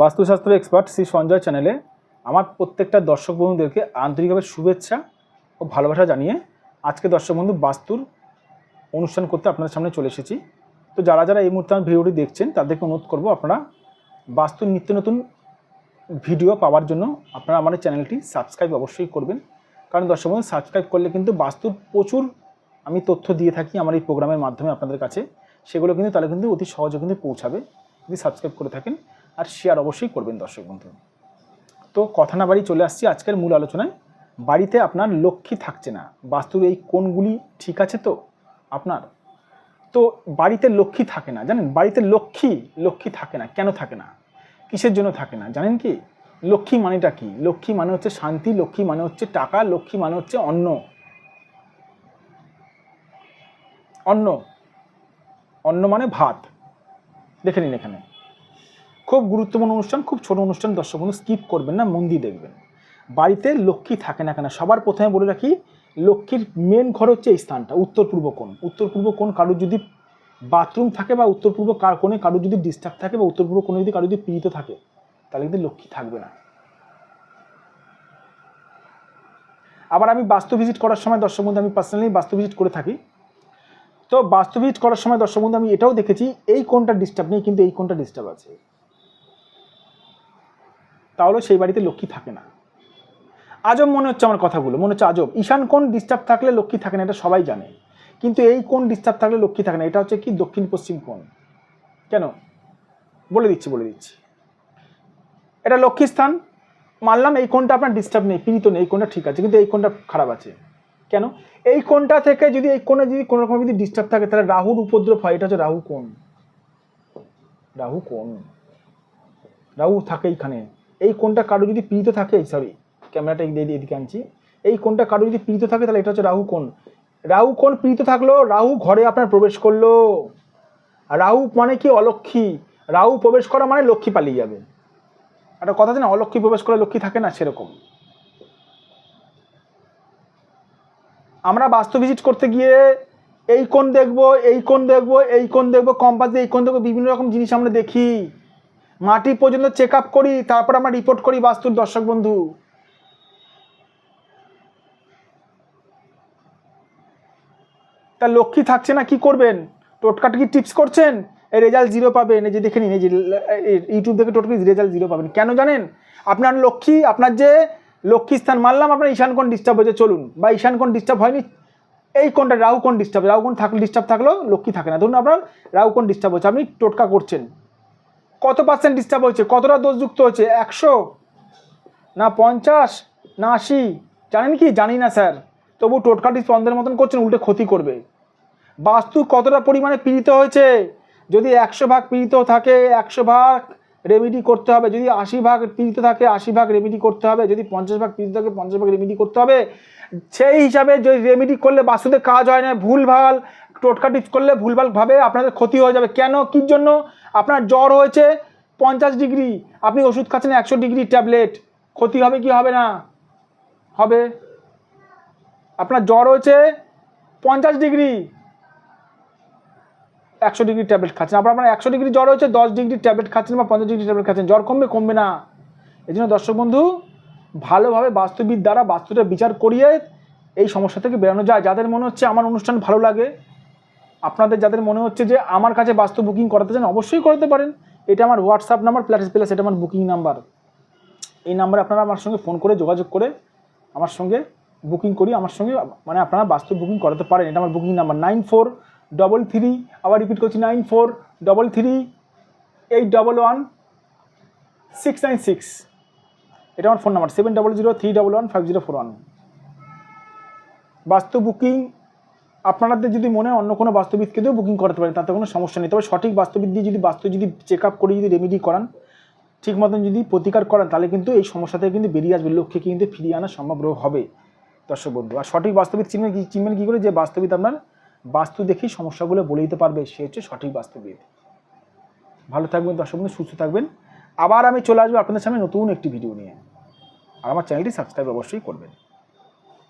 বাস্তুশাস্ত্র এক্সপার্ট শ্রী সঞ্জয় চ্যানেলে আমার প্রত্যেকটা দর্শক বন্ধুদেরকে আন্তরিকভাবে শুভেচ্ছা ও ভালোবাসা জানিয়ে আজকে দর্শক বন্ধু বাস্তুর অনুষ্ঠান করতে আপনাদের সামনে চলে এসেছি। তো যারা যারা এই মুহূর্তে আমার ভিডিওটি দেখছেন, তাদেরকে অনুরোধ করব আপনারা বাস্তুর নিত্য নতুন ভিডিও পাওয়ার জন্য আপনারা আমার চ্যানেলটি সাবস্ক্রাইব অবশ্যই করবেন। কারণ দর্শক বন্ধু সাবস্ক্রাইব করলে কিন্তু বাস্তুর প্রচুর আমি তথ্য দিয়ে থাকি আমার এই প্রোগ্রামের মাধ্যমে আপনাদের কাছে। সেগুলো কিন্তু তাহলে কিন্তু অতি সহজে কিন্তু পৌঁছাবে। যদি সাবস্ক্রাইব করে থাকেন আর শেয়ার অবশ্যই করবেন দর্শক বন্ধু। তো কথা না বাড়ি চলে আসছি আজকের মূল আলোচনায়। বাড়িতে আপনার লক্ষ্মী থাকছে না। বাস্তুর এই কোনগুলি ঠিক আছে তো? আপনার? তো বাড়িতে লক্ষ্মী থাকে না। জানেন, বাড়িতে লক্ষ্মী লক্ষ্মী থাকে না। কেন থাকে না? কিসের জন্য থাকে না? জানেন কি? লক্ষ্মী মানেটা কি? লক্ষ্মী মানে হচ্ছে শান্তি, লক্ষ্মী মানে হচ্ছে টাকা, লক্ষ্মী মানে হচ্ছে অন্ন। অন্ন। অন্ন মানে ভাত। দেখে নিন এখানে। খুব গুরুত্বপূর্ণ অনুষ্ঠান, খুব ছোট অনুষ্ঠান, দর্শক বন্ধু স্কিপ করবেন না, মন দিয়ে দেখবেন। বাড়িতে লক্ষ্মী থাকে না কেন? সবার প্রথমে বলে রাখি, লক্ষ্মীর মেন ঘর হচ্ছে এই স্থানটা। উত্তর পূর্ব কোণ। উত্তর পূর্ব কোণ কারোর যদি বাথরুম থাকে বা উত্তর পূর্ব কার কোণে কারোর যদি ডিস্টার্ব থাকে বা উত্তর পূর্ব কোণে যদি কারোর যদি পীড়িত থাকে, তাহলে কিন্তু লক্ষ্মী থাকবে না। আবার আমি বাস্তু ভিজিট করার সময়, দর্শক বন্ধু, আমি পার্সোনালি বাস্তু ভিজিট করে থাকি। তো বাস্তু ভিজিট করার সময়, দর্শক বন্ধু, আমি এটাও দেখেছি, এই কোনটা ডিস্টার্ব নেই, কিন্তু এই কোনটা ডিস্টার্ব আছে। তাহলে সেই বাড়িতে লক্ষ্মী থাকে না। আজব মনে হচ্ছে আমার কথাগুলো, মনে হচ্ছে আজব। ঈশান কোন ডিস্টার্ব থাকলে লক্ষ্মী থাকে না এটা সবাই জানে। কিন্তু এই কোন ডিস্টার্ব থাকলে লক্ষ্মী থাকে না, এটা হচ্ছে কি দক্ষিণ পশ্চিম কোণ। কেন? বলে দিচ্ছি বলে দিচ্ছি। এটা লক্ষ্মী স্থান। মানলাম এই কোনটা আপনার ডিস্টার্ব নেই, পীড়িত নেই, এই কোণটা ঠিক আছে, কিন্তু এই কোনটা খারাপ আছে। কেন? এই কোনটা থেকে যদি এই কোণে যদি কোনো রকম যদি ডিস্টার্ব থাকে, তাহলে রাহুর উপদ্রব হয়, এটা হচ্ছে রাহু কোণ। রাহু কোণ। রাহু থাকে এইখানে এই কোনটা কারও যদি পীড়িত থাকে সরি ক্যামেরাটা দিয়ে এদিকে আনছি। এই কোনটা কারও যদি পীড়িত থাকে, তাহলে এটা হচ্ছে রাহু কোণ। রাহু কোণ পীড়িত থাকল, রাহু ঘরে আপনার প্রবেশ করল। রাহু মানে কি? অলক্ষী রাহু প্রবেশ করা মানে লক্ষ্মী পালিয়ে যাবে। একটা কথা আছে না, অলক্ষ্মী প্রবেশ করে লক্ষ্মী থাকে না, সেরকম। আমরা বাস্তু ভিজিট করতে গিয়ে এই কোন দেখব, এই কোন দেখব, এই কোন দেখব কম্পাস এই কোন দেখব, বিভিন্ন রকম জিনিস আমরা দেখি। মাটি পর্যন্ত চেক আপ করি, তারপর আমরা রিপোর্ট করি বাস্তুর দর্শক বন্ধু। তা লক্ষ্মী থাকছে না, কি করবেন? টোটকাটা কি টিপস করছেন? এই রেজাল্ট জিরো পাবেন, এই যে দেখে নিন, এই যে ইউটিউব থেকে টোটকি রেজাল্ট জিরো পাবেন। কেন জানেন? আপনার লক্ষ্মী, আপনার যে লক্ষ্মী স্থান মানলাম, আপনার ঈশান কোণ ডিস্টার্ব হয়েছে, চলুন। বা ঈশান কোণ ডিস্টার্ব হয়নি, এই কোনটা রাহু কোণ ডিস্টার্ব রাহু কোণ থাকলে ডিস্টার্ব থাকলেও লক্ষ্মী থাকে না। ধরুন আপনার রাহু কোণ ডিস্টার্ব হচ্ছে আপনি টোটকা করছেন। কত পার্সেন্ট ডিস্টার্ব হচ্ছে কতটা দোষযুক্ত হচ্ছে একশো? না পঞ্চাশ? না আশি? জানেন কি? জানি না, স্যার। তবু টোটকাটি স্পন্দের মতন করছেন, উল্টে ক্ষতি করবে। বাস্তু কতটা পরিমাণে পীড়িত হয়েছে? যদি একশো ভাগ পীড়িত থাকে, একশো ভাগ রেমেডি করতে হবে। যদি আশি ভাগ পীড়িত থাকে, আশি ভাগ রেমেডি করতে হবে। যদি পঞ্চাশ ভাগ পীড়িত থাকে, পঞ্চাশ ভাগ রেমেডি করতে হবে। সেই হিসাবে যদি রেমেডি করলে বাস্তুতে কাজ হয় না, ভুলভাল টোটকা টিপস করলে ভুলভালভাবে আপনাদের ক্ষতি হয়ে যাবে। কেন? কির জন্য? আপনার জ্বর হয়েছে, পঞ্চাশ ডিগ্রি, আপনি ওষুধ খাচ্ছেন একশো ডিগ্রি ট্যাবলেট। ক্ষতি হবে কি হবে না? হবে। আপনার জ্বর হয়েছে, পঞ্চাশ ডিগ্রি একশো ডিগ্রি ট্যাবলেট খাচ্ছেন। আপনার আপনার একশো ডিগ্রি জ্বর হয়েছে, দশ ডিগ্রি ট্যাবলেট খাচ্ছেন বা পঞ্চাশ ডিগ্রি ট্যাবলেট খাচ্ছেন। জ্বর কমবে কমবে না। এই জন্য দর্শক বন্ধু, ভালোভাবে বাস্তুবিদ দ্বারা বাস্তুটা বিচার করিয়ে এই সমস্যা থেকে বেরোনো যায়। যাদের মনে হচ্ছে আমার অনুষ্ঠান ভালো লাগে, আপনাদের যাদের মনে হচ্ছে যে আমার কাছে বাস্তু বুকিং করাতে চান, অবশ্যই করাতে পারেন। এটা আমার হোয়াটসঅ্যাপ নাম্বার প্লাস প্লাস এটা আমার বুকিং নাম্বার এই নাম্বারে আপনারা আমার সঙ্গে ফোন করে যোগাযোগ করে আমার সঙ্গে বুকিং করি আমার সঙ্গে মানে আপনারা বাস্তু বুকিং করাতে পারেন। এটা আমার booking number nine four double three আবার রিপিট করছি nine four double three eight double one six nine six এটা আমার phone number seven double zero three double one five zero four one Vastu booking আপনাদের যদি মনে হয় অন্য কোনো বাস্তুবিদকে দিয়েও বুকিং করতে পারেন, তাতে কোনো সমস্যা নেই। তবে সঠিক বাস্তুবিদ দিয়ে যদি বাস্তু যদি চেক আপ করে যদি রেমেডি করান, ঠিক মতন যদি প্রতিকার করান, তাহলে কিন্তু এই সমস্যা থেকে কিন্তু বেরিয়ে আসবে, লক্ষ্যে কিন্তু ফিরিয়ে আনা সম্ভব হবে। দর্শক বন্ধু, আর সঠিক বাস্তবিক চিনবেন কি, চিনবেন কী করে? যে বাস্তবিক আপনার বাস্তু দেখেই সমস্যাগুলো বলে দিতে পারবে, সে হচ্ছে সঠিক বাস্তুবিদ। ভালো থাকবেন, দর্শক বন্ধু, সুস্থ থাকবেন। আবার আমি চলে আসব আপনাদের সামনে নতুন একটি ভিডিও নিয়ে। আর আমার চ্যানেলটি সাবস্ক্রাইব অবশ্যই করবেন।